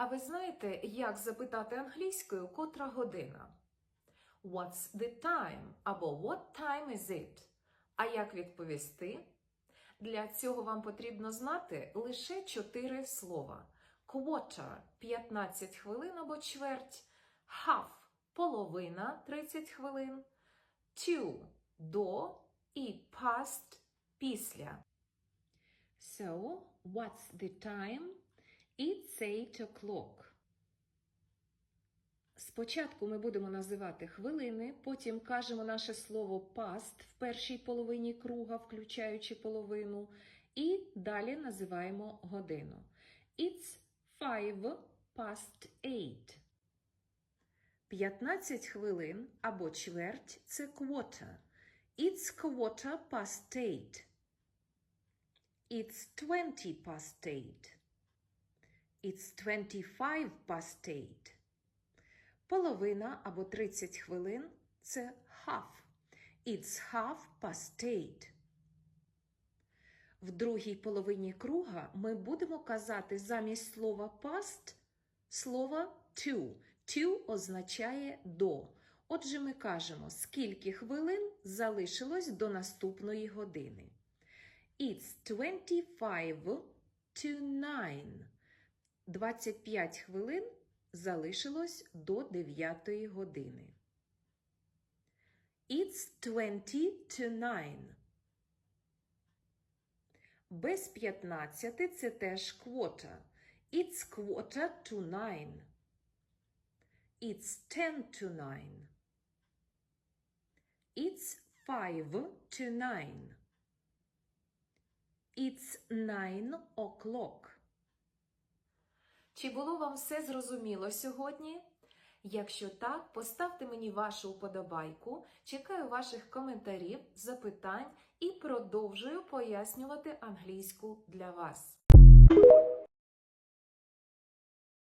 А ви знаєте, як запитати англійською котра година? What's the time? або What time is it? А як відповісти? Для цього вам потрібно знати лише чотири слова: quarter – 15 хвилин або чверть, half – половина 30 хвилин, to – до і past – після. So, what's the time? It's eight o'clock. Спочатку ми будемо називати хвилини, потім кажемо наше слово past в першій половині круга, включаючи половину, і далі називаємо годину. It's five past eight. 15 хвилин або чверть це quarter. It's quarter past eight. It's twenty past eight. It's twenty-five past eight. Половина або 30 хвилин це half. It's half past eight. В другій половині круга ми будемо казати замість слова past слово to. To означає до. Отже, ми кажемо, скільки хвилин залишилось до наступної години. It's 25 to 9. 25 хвилин залишилось до 9 години. It's 20 to 9. Без 15 це теж quarter. It's quarter to 9. It's 10 to 9. It's 5 to 9. It's 9 o'clock. Чи було вам все зрозуміло сьогодні? Якщо так, поставте мені вашу вподобайку, чекаю ваших коментарів, запитань і продовжую пояснювати англійську для вас.